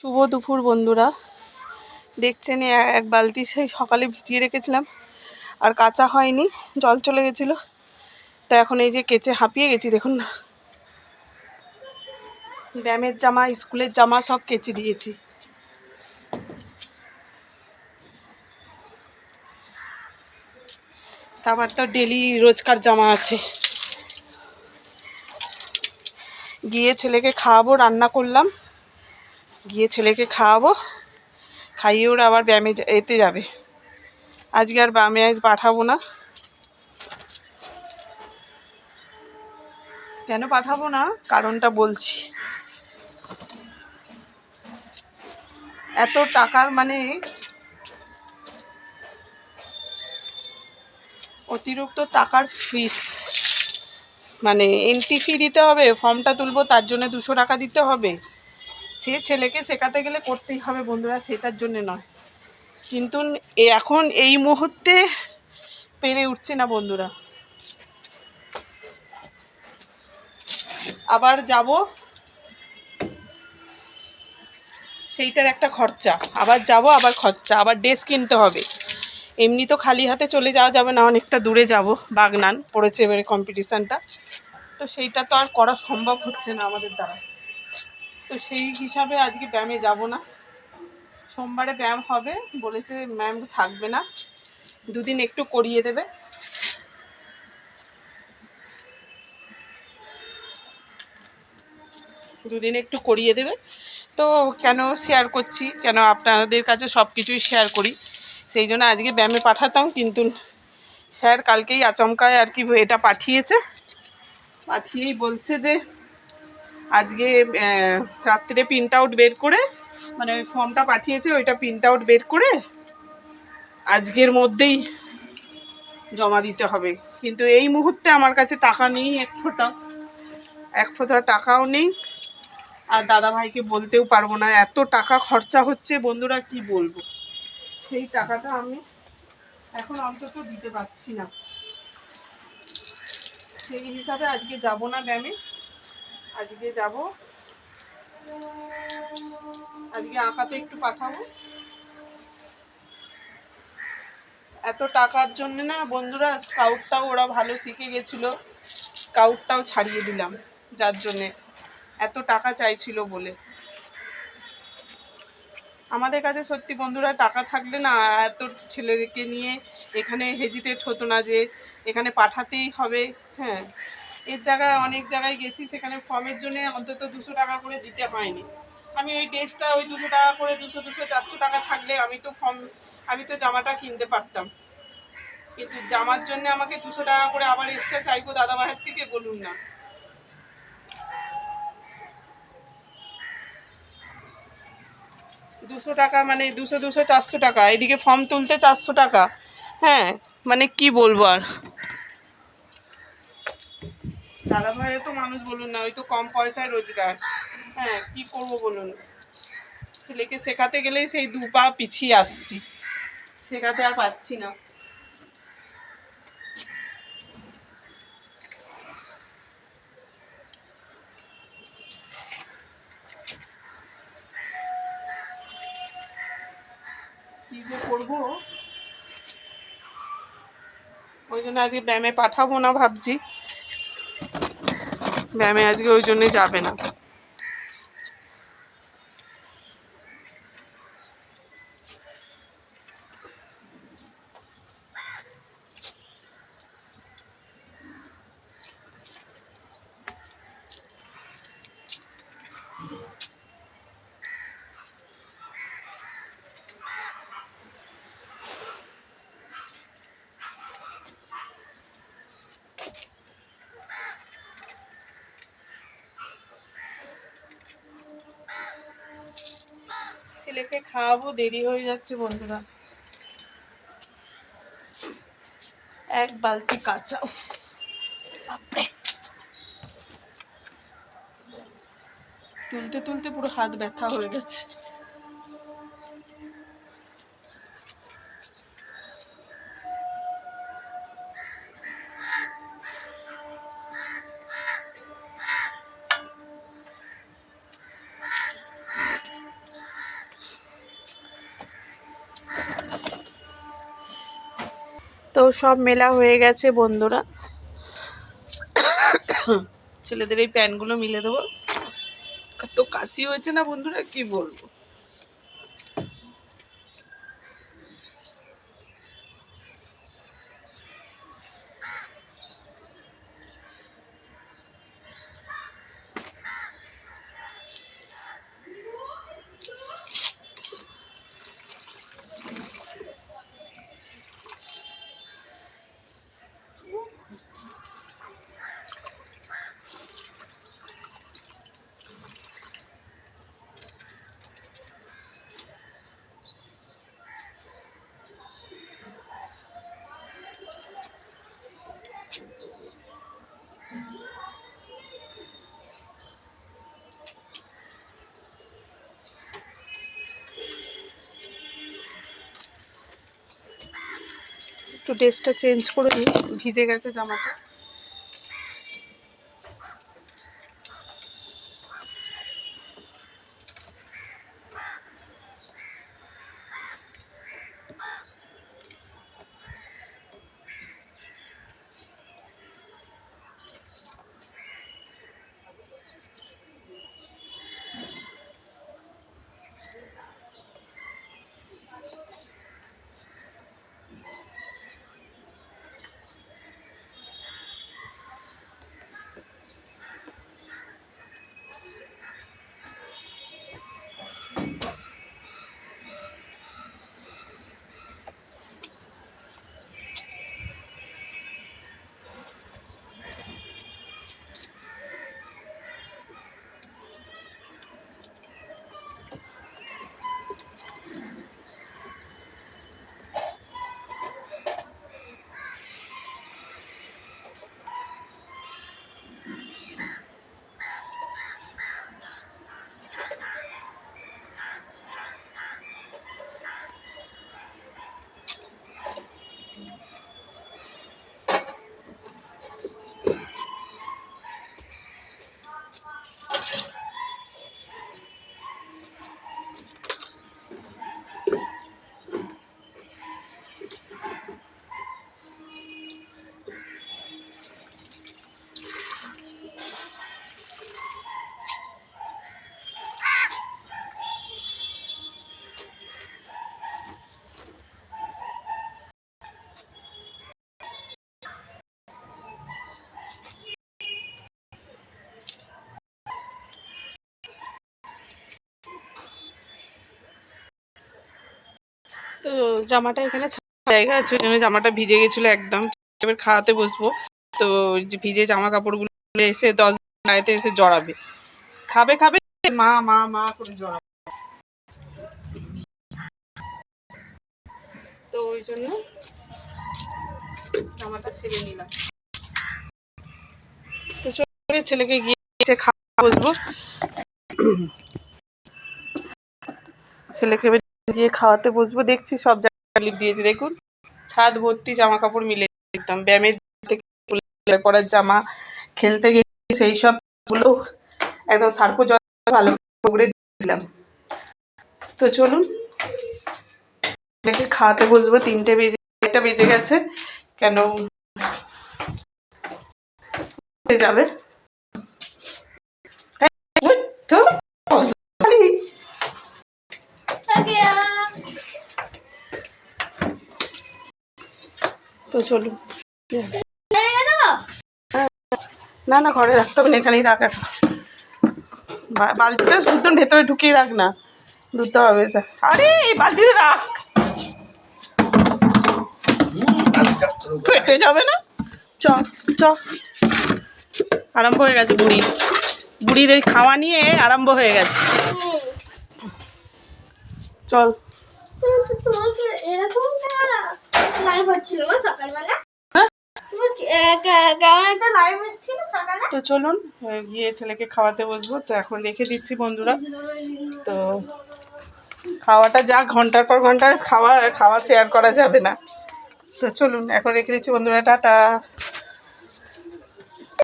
শুভ দুপুর, বন্ধুরা। দেখছেন এক বালতি সেই সকালে ভিজিয়ে রেখেছিলাম, আর কাঁচা হয়নি, জল চলে গেছিল। তো এখন এই যে কেচে হাঁপিয়ে গেছি, দেখুন না। ব্যায়ামের জামা, স্কুলের জামা সব কেচে দিয়েছি। তারপর তো ডেলি রোজকার জামা আছে। গিয়ে ছেলেকে খাওয়াবো, রান্না করলাম। গিয়ে ছেলেকে খাওয়াবো, খাইয়ে ওরা আবার ব্যায়ামে এতে যাবে। আজকে আর ব্যায়ামে আজ পাঠাবো না। কেন পাঠাবো না? কারণটা বলছি। এত টাকার মানে অতিরিক্ত টাকার ফিস মানে এন্ট্রি ফি দিতে হবে ফর্মটা তুলবো, তার জন্য দুশো টাকা দিতে হবে। সে ছেলেকে শেখাতে গেলে করতেই হবে বন্ধুরা, সেটার জন্য নয়। কিন্তু এখন এই মুহূর্তে পেরে উঠছে না বন্ধুরা। আবার যাব। সেইটার একটা খরচা। আবার যাব, আবার খরচা। আবার ড্রেস কিনতে হবে। এমনি তো খালি হাতে চলে যাওয়া যাবে না, অনেকটা দূরে যাব, বাগনান পড়েছে এবারে কম্পিটিশানটা তো সেইটা তো আর করা সম্ভব হচ্ছে না আমাদের দ্বারা। তো সেই হিসাবে আজকে ব্যায়ামে যাব না। সোমবারে ব্যায়াম হবে, বলেছে ম্যাম থাকবে না। দুদিন একটু করিয়ে দেবে। দুদিন একটু করিয়ে দেবে। তো কেন শেয়ার করছি? কেন আপনাদের কাছে সব কিছুই শেয়ার করি? সেই জন্য আজকে ব্যায়ামে পাঠাতাম, কিন্তু স্যার কালকেই আচমকায় আর কি এটা পাঠিয়েছে। পাঠিয়েই বলছে যে আজকে রাত্রে প্রিন্ট আউট বের করে মানে ওই ফর্মটা পাঠিয়েছে, ওইটা প্রিন্ট আউট বের করে আজকের মধ্যেই জমা দিতে হবে। কিন্তু এই মুহূর্তে আমার কাছে টাকা নেই এক ফোঁটা। এক ফোঁটা টাকাও নেই। আর দাদা ভাইকে বলতেও পারব না, এত টাকা খরচা হচ্ছে, বন্ধুরা কি বলব? সেই টাকাটা আমি এখন অন্তত দিতে পারছি না। সেই হিসাবে আজকে যাব না ব্যায়ামে আজকে যাব। আজকে আঁকাতে একটু পাঠাবো। এত টাকার জন্য না বন্ধুরা স্কাউটটাও ওরা ভালো শিখে গেছিল। স্কাউটটাও ছাড়িয়ে দিলাম, যার জন্যে। এত টাকা চাইছিল বলে। আমাদের কাছে সত্যি বন্ধুরা টাকা থাকলে না এত ছেলেকে নিয়ে এখানে হেজিটেট হতো না যে এখানে পাঠাতেই হবে হ্যাঁ। এর জায়গায় অনেক জায়গায় গেছি, সেখানে ফর্মের জন্য অন্তত দুশো টাকা করে দিতে হয়নি। আমি ওই ড্রেসটা ওই দুশো টাকা করে দুশো দুশো, চারশো টাকা থাকলে আমি তো ফর্ম, আমি তো জামাটা কিনতে পারতাম। কিন্তু জামার জন্য আমাকে দুশো টাকা করে আবার এক্সট্রা চাইব ভাইয়ের থেকে বলুন না। দুশো টাকা মানে দুশো দুশো, চারশো টাকা। এদিকে ফর্ম তুলতে চারশো টাকা। হ্যাঁ মানে কি বলব আর? দাদা ভাইও তো মানুষ বলুন না, ওই তো কম পয়সায় রোজগার। হ্যাঁ কি করব বলুন? ছেলেকে শেখাতে গেলেই সেই দু পা পিছিয়ে আসছি। শেখাতে আর পাচ্ছি না। যে করব? ওই জন্য আজকে ব্যায়ামে পাঠাবো না ভাবছি। ব্যায়ামে আজকে ওই জন্যে যাবে না। ছেলেকে খাওয়াবো, দেরি হয়ে যাচ্ছে বন্ধুরা। এক বালতি কাঁচা তুলতে তুলতে পুরো হাত ব্যথা হয়ে গেছে। তো সব মেলা হয়ে গেছে বন্ধুরা। ছেলেদের এই প্যান্টগুলো মিলে দেবো। এত কাশি হয়েছে না বন্ধুরা, কি বলব? একটু ড্রেসটা চেঞ্জ করে নিই। ভিজে গেছে জামাটা। তো জামাটা এখানে জায়গা আছে, ওই জন্য জামাটা ভিজে গেছিল একদম। এবার খাওয়াতে বসবো। তো ভিজে জামা কাপড়গুলো এসে দশ গায়েতে এসে জড়াবে। খাবে খাবে? মা মা মা করে জড়াবে। তো ওই জন্য জামাটা ছেড়ে নিলাম। তো ছেলেকে গিয়ে খাওয়া বসবো। ছেলেকে গিয়ে খাওয়াতে বসবো, দেখছি সব লিপ দিয়েছি। দেখুন, ছাদ ভর্তি জামা কাপড় মিলে একদম। ব্যায়ামের থেকে জামা খেলতে গিয়ে সেই সবগুলো একদম সার্ফো জল ভালো করে দিলাম। তো চলুন ছেলেকে খাওয়াতে বসবো। তিনটে বেজে, একটা বেজে গেছে। কেন? যাবে এই, ওই, ধুর, খালি তো চলুন না না, ঘরে রাখতে হবে না, এখানেই রাখ। বালতিটা শুদ্ধ ভেতরে ঢুকিয়ে রাখ না। ধুতে হবে আরে, এই বালতিটা রাখ। ফেটে যাবে না? চ চ। আরম্ভ হয়ে গেছে বুড়ি। বুড়ির এই খাওয়া নিয়ে আরম্ভ হয়ে গেছে। চল। তোমাকে এরকম লাইভ হচ্ছিল সকালবেলা হ্যাঁ? তো চলুন গিয়ে ছেলেকে খাওয়াতে বসবো। তো এখন রেখে দিচ্ছি বন্ধুরা। তো খাওয়াটা যা ঘণ্টার পর ঘণ্টা খাওয়া খাওয়া শেয়ার করা যাবে না। তো চলুন এখন রেখে দিচ্ছি বন্ধুরা টাটা।